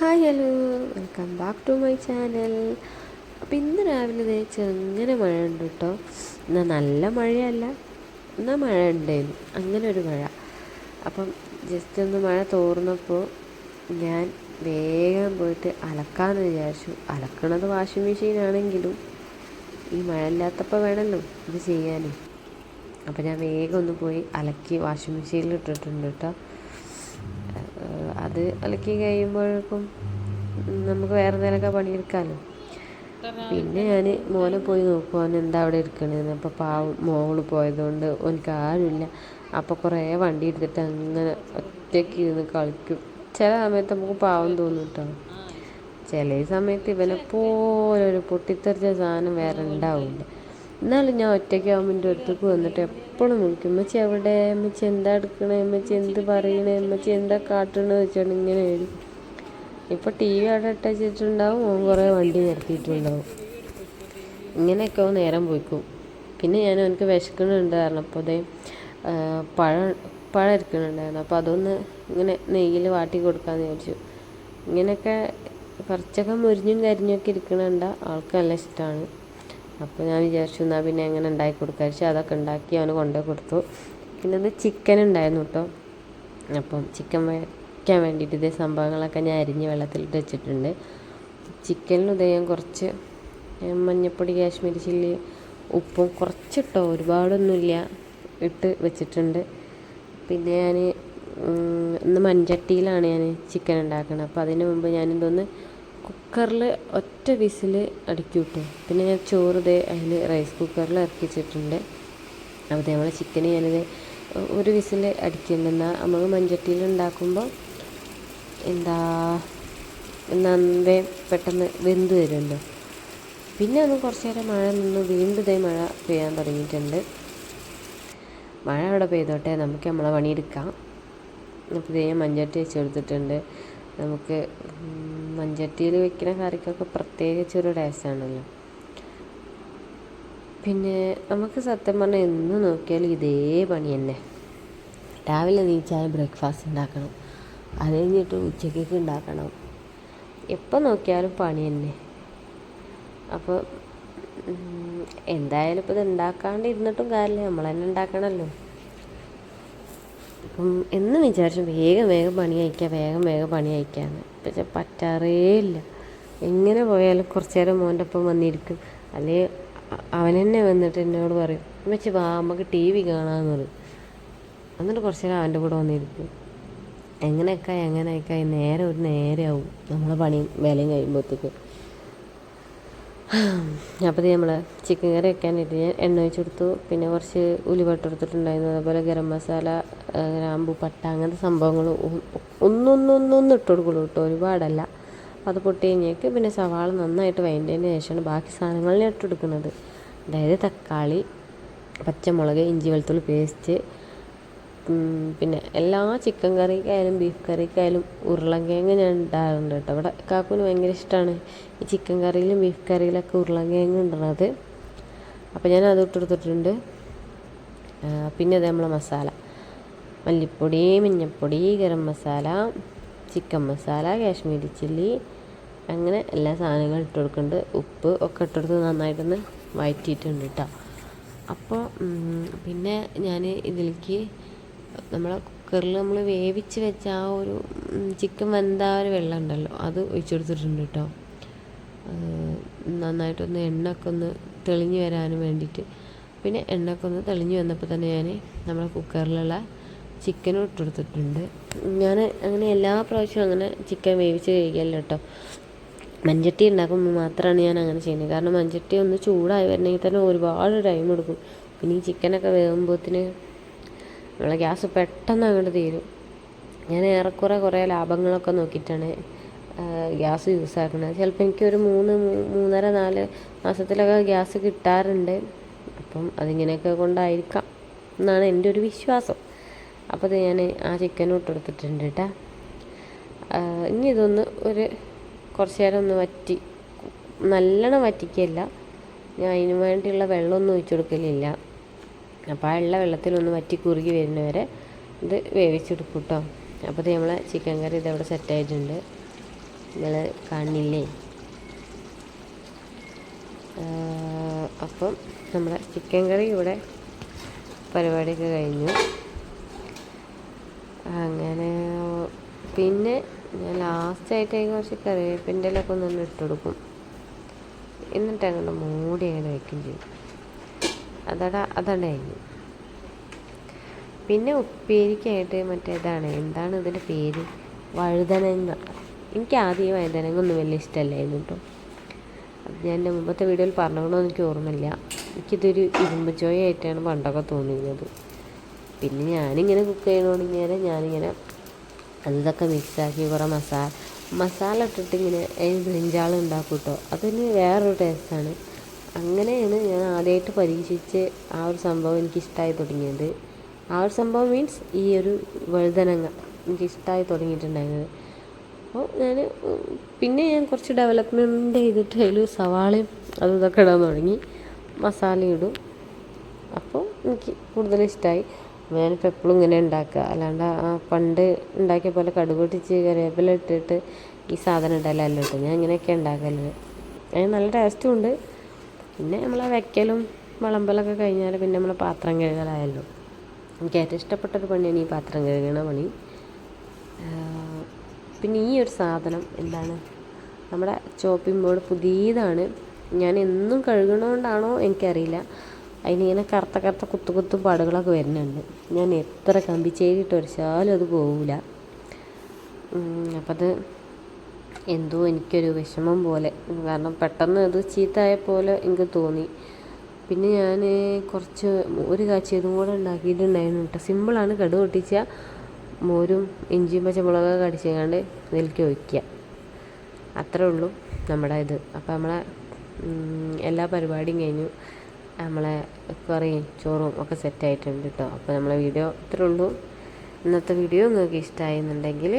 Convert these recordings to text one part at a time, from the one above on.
Hi hello welcome back to my channel അപ്പം ഇന്ന് രാവിലെ ചെറുങ്ങനെ മഴ ഉണ്ട് കേട്ടോ എന്നാൽ നല്ല മഴയല്ല എന്നാൽ മഴ ഉണ്ടായിരുന്നു അങ്ങനെ ഒരു മഴ. അപ്പം ജസ്റ്റ് ഒന്ന് മഴ തോർന്നപ്പോൾ ഞാൻ വേഗം പോയിട്ട് അലക്കാമെന്ന് വിചാരിച്ചു. അലക്കണത് വാഷിംഗ് മെഷീനാണെങ്കിലും ഈ മഴ ഇല്ലാത്തപ്പോൾ വേണമല്ലോ ഇത് ചെയ്യാനും. അപ്പോൾ ഞാൻ വേഗം ഒന്ന് പോയി അലക്കി വാഷിംഗ് മെഷീനിൽ ഇട്ടിട്ടുണ്ട് കേട്ടോ അത് അലക്കി കഴിയുമ്പോഴേക്കും നമുക്ക് വേറെ എന്തെങ്കിലുമൊക്കെ പണിയെടുക്കാമല്ലോ പിന്നെ ഞാൻ മോനെ പോയി നോക്കും. അവൻ എന്താ അവിടെ എടുക്കണേന്ന് അപ്പോൾ പാവം മോൾ പോയതുകൊണ്ട് എനിക്ക് ആരുമില്ല. അപ്പോൾ കുറേ വണ്ടി എടുത്തിട്ട് അങ്ങനെ ഒറ്റയ്ക്ക് ഇരുന്ന് കളിക്കും. ചില സമയത്ത് നമുക്ക് പാവം തോന്നും കേട്ടോ ചില സമയത്ത് ഇവനെ പോലെ ഒരു പൊട്ടിത്തെറിച്ച സാധനം വേറെ ഉണ്ടാവില്ല. എന്നാലും ഞാൻ ഒറ്റയ്ക്കാവുമ്പോൾ എന്റെ അടുത്തേക്ക് വന്നിട്ട് എപ്പോഴും നോക്കും അമ്മച്ചി എവിടെ? അമ്മച്ചി എന്താ എടുക്കണേ? അമ്മച്ചി എന്ത് പറയണേ? അമ്മച്ചി എന്താ കാട്ടണേ വെച്ചാണ് ഇങ്ങനെ വരും ഇപ്പോൾ ടി വി അവിടെ അറ്റാച്ച് ചെയ്തിട്ടുണ്ടാവും ഓൻ കുറേ വണ്ടി നിർത്തിയിട്ടുണ്ടാവും. ഇങ്ങനെയൊക്കെ ഓൻ നേരം പോയിക്കും. പിന്നെ ഞാൻ എനിക്ക് വിശക്കണുണ്ട് അപ്പോൾ അതേ പഴം പഴം ഇരിക്കുന്നുണ്ടായിരുന്നു അപ്പോൾ അതൊന്ന് ഇങ്ങനെ നെയ്യിൽ വാട്ടി കൊടുക്കാമെന്ന് വിചാരിച്ചു. ഇങ്ങനെയൊക്കെ കുറച്ചൊക്കെ മുരിഞ്ഞും കരിഞ്ഞൊക്കെ ഇരിക്കണുണ്ട ആൾക്ക് നല്ല ഇഷ്ടമാണ് അപ്പോൾ ഞാൻ വിചാരിച്ചു എന്നാൽ പിന്നെ എങ്ങനെ ഉണ്ടാക്കി കൊടുക്കുക വെച്ചാൽ അതൊക്കെ ഉണ്ടാക്കി അവന് കൊണ്ടുപോയി കൊടുത്തു. പിന്നെ ഇത് ചിക്കൻ ഉണ്ടായിരുന്നു കേട്ടോ അപ്പം ചിക്കൻ വയ്ക്കാൻ വേണ്ടിയിട്ട് ഇതേ സംഭവങ്ങളൊക്കെ ഞാൻ അരിഞ്ഞ് വെള്ളത്തിലിട്ട് വെച്ചിട്ടുണ്ട്. ചിക്കനിൽ ഉദയം ഞാൻ കുറച്ച് മഞ്ഞൾപ്പൊടി കാശ്മീരി ചില്ലി ഉപ്പും കുറച്ചിട്ടോ ഒരുപാടൊന്നുമില്ല ഇട്ട് വെച്ചിട്ടുണ്ട്. പിന്നെ ഞാൻ ഇന്ന് മൺചട്ടിയിലാണ് ഞാൻ ചിക്കൻ ഉണ്ടാക്കുന്നത് അപ്പോൾ അതിന് മുമ്പ് ഞാനിതൊന്ന് കുക്കറിൽ ഒറ്റ വിസിൽ അടിക്കും കേട്ടോ പിന്നെ ഞാൻ ചോറ് ഇതേ അതിൽ റൈസ് കുക്കറിൽ ഇറക്കി വെച്ചിട്ടുണ്ട് അപ്പോൾ ചിക്കൻ ഞാനിത് ഒരു വിസിൽ അടിക്കുന്നുണ്ടെന്നാൽ നമ്മൾ മൺചട്ടിയിൽ ഉണ്ടാക്കുമ്പോൾ എന്താ നന്നേ പെട്ടെന്ന് വെന്ത് വരുമല്ലോ. പിന്നെ ഒന്ന് കുറച്ച് നേരം മഴ നിന്ന് വീണ്ടും ഇതേ മഴ പെയ്യാൻ തുടങ്ങിയിട്ടുണ്ട്. മഴ അവിടെ പെയ്തോട്ടെ. നമുക്ക് നമ്മളെ പണിയെടുക്കാം. അപ്പോൾ ഇതേ മഞ്ചട്ടി വെച്ച് കൊടുത്തിട്ടുണ്ട്. നമുക്ക് മൺചട്ടിയിൽ വെക്കുന്ന കറിക്കൊക്കെ പ്രത്യേകിച്ച് ഒരു ടേസ്റ്റാണല്ലോ പിന്നെ നമുക്ക് സത്യം പറഞ്ഞാൽ എന്ന് നോക്കിയാലും ഇതേ പണി തന്നെ. രാവിലെ നീച്ചാൽ ബ്രേക്ക്ഫാസ്റ്റ് ഉണ്ടാക്കണം. അത് കഴിഞ്ഞിട്ട് ഉച്ചക്കേക്ക് ഉണ്ടാക്കണം. എപ്പോൾ നോക്കിയാലും പണി തന്നെ. അപ്പോൾ എന്തായാലും ഇപ്പോൾ ഇത് ഉണ്ടാക്കാണ്ട് ഇരുന്നിട്ടും കാര്യമില്ല. നമ്മൾ തന്നെ ഉണ്ടാക്കണമല്ലോ അപ്പം എന്ന് വിചാരിച്ചു വേഗം വേഗം പണി അയക്കുക വേഗം വേഗം പണി അയക്കാന്ന് പക്ഷെ പറ്റാറേ ഇല്ല. എങ്ങനെ പോയാലും കുറച്ച് നേരം മോന്റെ ഒപ്പം വന്നിരിക്കും അല്ലെങ്കിൽ അവൻ തന്നെ വന്നിട്ട് എന്നോട് പറയും ഉമ്മച്ചി വാ നമുക്ക് ടി വി കാണാമെന്ന് പറയും എന്നിട്ട് കുറച്ച് നേരം അവന്റെ കൂടെ വന്നിരിക്കും. എങ്ങനെയൊക്കെ എങ്ങനെയൊക്കെ നേരെ ഒരു നേരെയാവും നമ്മളെ പണിയും വിലയും കഴിയുമ്പോഴത്തേക്ക്. അപ്പോൾ നമ്മൾ ചിക്കൻ കറി വെക്കാനായിട്ട് ഞാൻ എണ്ണ ഒഴിച്ച് കൊടുത്തു. പിന്നെ കുറച്ച് ഉലുവട്ട് എടുത്തിട്ടുണ്ടായിരുന്നു അതുപോലെ ഗരം മസാല ഗ്രാമ്പു പട്ട അങ്ങനത്തെ സംഭവങ്ങൾ ഒന്നൊന്നൊന്നൊന്നും ഇട്ട് കൊടുക്കുള്ളൂ കേട്ടോ. ഒരുപാടല്ല. അത് പൊട്ടി കഴിഞ്ഞേക്ക് പിന്നെ സവാള നന്നായിട്ട് വഴണ്ടതിന് ശേഷമാണ് ബാക്കി സാധനങ്ങൾ ഇട്ട് കൊടുക്കുന്നത്. അതായത് തക്കാളി പച്ചമുളക് ഇഞ്ചി വെളുത്തുള്ളി പേസ്റ്റ് പിന്നെ എല്ലാ ചിക്കൻ കറിക്കായാലും ബീഫ് കറിക്കായാലും ഉരുളക്കിഴങ്ങ് ഞാൻ ഇടാറുണ്ട് കേട്ടോ. ഇവിടെ കാക്കുന് ഭയങ്കര ഇഷ്ടമാണ് ഈ ചിക്കൻ കറിയിലും ബീഫ് കറിയിലൊക്കെ ഉരുളക്കിഴങ്ങ് ഇടുന്നത്. അപ്പോൾ ഞാൻ അത് ഇട്ടെടുത്തിട്ടുണ്ട്. പിന്നെ അത് നമ്മളെ മസാല. മല്ലിപ്പൊടി മഞ്ഞൾപ്പൊടി ഗരം മസാല ചിക്കൻ മസാല കാശ്മീരി ചില്ലി അങ്ങനെ എല്ലാ സാധനങ്ങളും ഇട്ട് കൊടുക്കുന്നുണ്ട്. ഉപ്പ് ഒക്കെ ഇട്ടെടുത്ത് നന്നായിട്ടൊന്ന് വഴറ്റിയിട്ടുണ്ട് കേട്ടോ. അപ്പോൾ പിന്നെ ഞാൻ ഇതിലേക്ക് നമ്മളെ കുക്കറിൽ നമ്മൾ വേവിച്ച് വെച്ച ആ ഒരു ചിക്കൻ വെന്ത ആ ഒരു വെള്ളം ഉണ്ടല്ലോ അത് ഒഴിച്ചു കൊടുത്തിട്ടുണ്ട് കേട്ടോ. നന്നായിട്ടൊന്ന് എണ്ണയൊക്കെ ഒന്ന് തെളിഞ്ഞു വരാനും വേണ്ടിയിട്ട്. പിന്നെ എണ്ണയൊക്കെ ഒന്ന് തെളിഞ്ഞു വന്നപ്പോൾ തന്നെ ഞാൻ നമ്മുടെ കുക്കറിലുള്ള ചിക്കനും ഇട്ട് കൊടുത്തിട്ടുണ്ട്. ഞാൻ അങ്ങനെ എല്ലാ പ്രാവശ്യവും അങ്ങനെ ചിക്കൻ വേവിച്ച് കഴിക്കാമല്ലോ കേട്ടോ. മഞ്ചട്ടി ഉണ്ടാക്കുമ്പോൾ മാത്രമാണ് ഞാൻ അങ്ങനെ ചെയ്യുന്നത്. കാരണം മഞ്ചട്ടി ഒന്ന് ചൂടായി വരണമെങ്കിൽ തന്നെ ഒരുപാട് ടൈം എടുക്കും. പിന്നെ ഈ ചിക്കനൊക്കെ വേകുമ്പോഴത്തിന് നമ്മളെ ഗ്യാസ് പെട്ടെന്ന് അങ്ങോട്ട് തീരും. ഞാൻ ഏറെക്കുറെ കുറേ ലാഭങ്ങളൊക്കെ നോക്കിയിട്ടാണ് ഗ്യാസ് യൂസ് ആക്കുന്നത്. ചിലപ്പോൾ എനിക്കൊരു മൂന്ന് മൂന്നര നാല് മാസത്തിലൊക്കെ ഗ്യാസ് കിട്ടാറുണ്ട്. അപ്പം അതിങ്ങനെയൊക്കെ കൊണ്ടായിരിക്കാം എന്നാണ് എന്റെ ഒരു വിശ്വാസം. അപ്പോൾ ഞാൻ ആ ചിക്കനും ഇട്ടെടുത്തിട്ടുണ്ട് കേട്ടോ ഇനി ഇതൊന്ന് ഒരു കുറച്ച് നേരം ഒന്ന് വറ്റി നല്ലോണം വറ്റിക്കല്ല ഞാൻ അതിന് വേണ്ടിയുള്ള വെള്ളമൊന്നും ഒഴിച്ചു കൊടുക്കലില്ല. അപ്പോൾ ആ ഉള്ള വെള്ളത്തിലൊന്ന് വറ്റി കുറുകി വരുന്നവരെ ഇത് വേവിച്ചെടുക്കും കേട്ടോ അപ്പോൾ ഇത് നമ്മളെ ചിക്കൻ കറി ഇതവിടെ സെറ്റായിട്ടുണ്ട് നിങ്ങൾ കാണില്ലേ? അപ്പം നമ്മുടെ ചിക്കൻ കറി ഇവിടെ പരിപാടിയൊക്കെ കഴിഞ്ഞു. അങ്ങനെ പിന്നെ ഞാൻ ലാസ്റ്റായിട്ട് കുറച്ച് കറിവേപ്പിന്റെ ഇലൊക്കെ ഒന്ന് ഇട്ട് കൊടുക്കും. എന്നിട്ട് അങ്ങോട്ട് മൂടി അങ്ങനെ വയ്ക്കുകയും ചെയ്യും. അതടാ അതാണ് കഴിഞ്ഞു പിന്നെ ഉപ്പേരിക്കായിട്ട് മറ്റേതാണ് എന്താണ് ഇതിന്റെ പേര്? വഴുതനങ്ങ. എനിക്ക് ആദ്യം വഴുതനങ്ങ ഒന്നും വലിയ ഇഷ്ടമല്ലായിരുന്നു കേട്ടോ. ഞാൻ എന്റെ മുമ്പത്തെ വീഡിയോയിൽ പറഞ്ഞോളൂ എനിക്ക് ഓർമ്മയില്ല. എനിക്കിതൊരു ഇരുമ്പ് ചോയായിട്ടാണ് പണ്ടൊക്കെ തോന്നിയിരുന്നത്. പിന്നെ ഞാനിങ്ങനെ കുക്ക് ചെയ്യണോണ്ട് ഇങ്ങനെ ഞാനിങ്ങനെ അതൊക്കെ മിക്സാക്കി കുറേ മസാല മസാല ഇട്ടിട്ട് ഇങ്ങനെ ബ്രിഞ്ചാൾ ഉണ്ടാക്കും കേട്ടോ. അതിന് വേറൊരു ടേസ്റ്റാണ് അങ്ങനെയാണ് ഞാൻ ആദ്യമായിട്ട് പരീക്ഷിച്ച് ആ ഒരു സംഭവം എനിക്ക് ഇഷ്ടമായി തുടങ്ങിയത്. ആ ഒരു സംഭവം മീൻസ് ഈ ഒരു വഴുതനങ്ങ എനിക്ക് ഇഷ്ടമായി തുടങ്ങിയിട്ടുണ്ടായിരുന്നത്. അപ്പോൾ ഞാൻ പിന്നെ ഞാൻ കുറച്ച് ഡെവലപ്മെന്റ് ചെയ്തിട്ട് അതിൽ സവാളയും അതും ഇതൊക്കെ ഇടാൻ തുടങ്ങി. മസാല ഇടും അപ്പോൾ എനിക്ക് കൂടുതൽ ഇഷ്ടമായി ഞാനിപ്പോൾ എപ്പോഴും ഇങ്ങനെ ഉണ്ടാക്കുക. അല്ലാണ്ട് ആ പണ്ട് ഉണ്ടാക്കിയ പോലെ കടുകൊട്ടിച്ച് കറിവേപ്പില ഇട്ടിട്ട് ഈ സാധനം ഇടലല്ലോ ഞാൻ ഇങ്ങനെയൊക്കെ ഉണ്ടാക്കലുണ്ട് അതിന് നല്ല ടേസ്റ്റും ഉണ്ട്. പിന്നെ നമ്മൾ വെക്കലും വിളമ്പലൊക്കെ കഴിഞ്ഞാൽ പിന്നെ നമ്മൾ പാത്രം കഴുകലായല്ലോ. എനിക്ക് ഏറ്റവും ഇഷ്ടപ്പെട്ടൊരു പണിയാണ് ഈ പാത്രം കഴുകണ പണി. പിന്നെ ഈ ഒരു സാധനം എന്താണ്? നമ്മുടെ ചോപ്പിംഗ് ബോർഡ് പുതിയതാണ്. ഞാൻ എന്നും കഴുകണോണ്ടാണോ എനിക്കറിയില്ല. അതിനിങ്ങനെ കറുത്ത കറുത്ത കുത്തു കുത്തു പാടുകളൊക്കെ വരുന്നുണ്ട്. ഞാൻ എത്ര കമ്പിച്ചേരിട്ട് ഒരച്ചാലും അത് പോവില്ല അപ്പം അത് എന്തോ എനിക്കൊരു വിഷമം പോലെ. കാരണം പെട്ടെന്ന് അത് ചീത്തയായ പോലെ എനിക്ക് തോന്നി. പിന്നെ ഞാൻ കുറച്ച് മോര് കാച്ചിയതും കൂടെ ഉണ്ടാക്കിയിട്ടുണ്ടായിരുന്നു കേട്ടോ. സിമ്പിളാണ് കടു പൊട്ടിച്ച മോരും ഇഞ്ചിയും പച്ചമുളകൊക്കെ അടിച്ചങ്ങാണ്ട് ഇതിലേക്ക് ഒഴിക്കുക. അത്രേ ഉള്ളൂ നമ്മുടെ ഇത്. അപ്പോൾ നമ്മളെ എല്ലാ പരിപാടിയും കഴിഞ്ഞു. നമ്മളെ കറിയും ചോറും ഒക്കെ സെറ്റായിട്ടുണ്ട് കേട്ടോ. അപ്പോൾ നമ്മളെ വീഡിയോ ഇത്രേ ഉള്ളൂ. ഇന്നത്തെ വീഡിയോ നിങ്ങൾക്ക് ഇഷ്ടമായിരുന്നുണ്ടെങ്കിൽ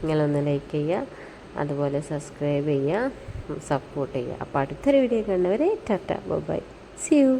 നിങ്ങളൊന്ന് ലൈക്ക് ചെയ്യുക. അതുപോലെ സബ്സ്ക്രൈബ് ചെയ്യുക സപ്പോർട്ട് ചെയ്യുക. അപ്പോൾ അടുത്തൊരു വീഡിയോ കണ്ടവരെ ടാറ്റ ബൈ സി യു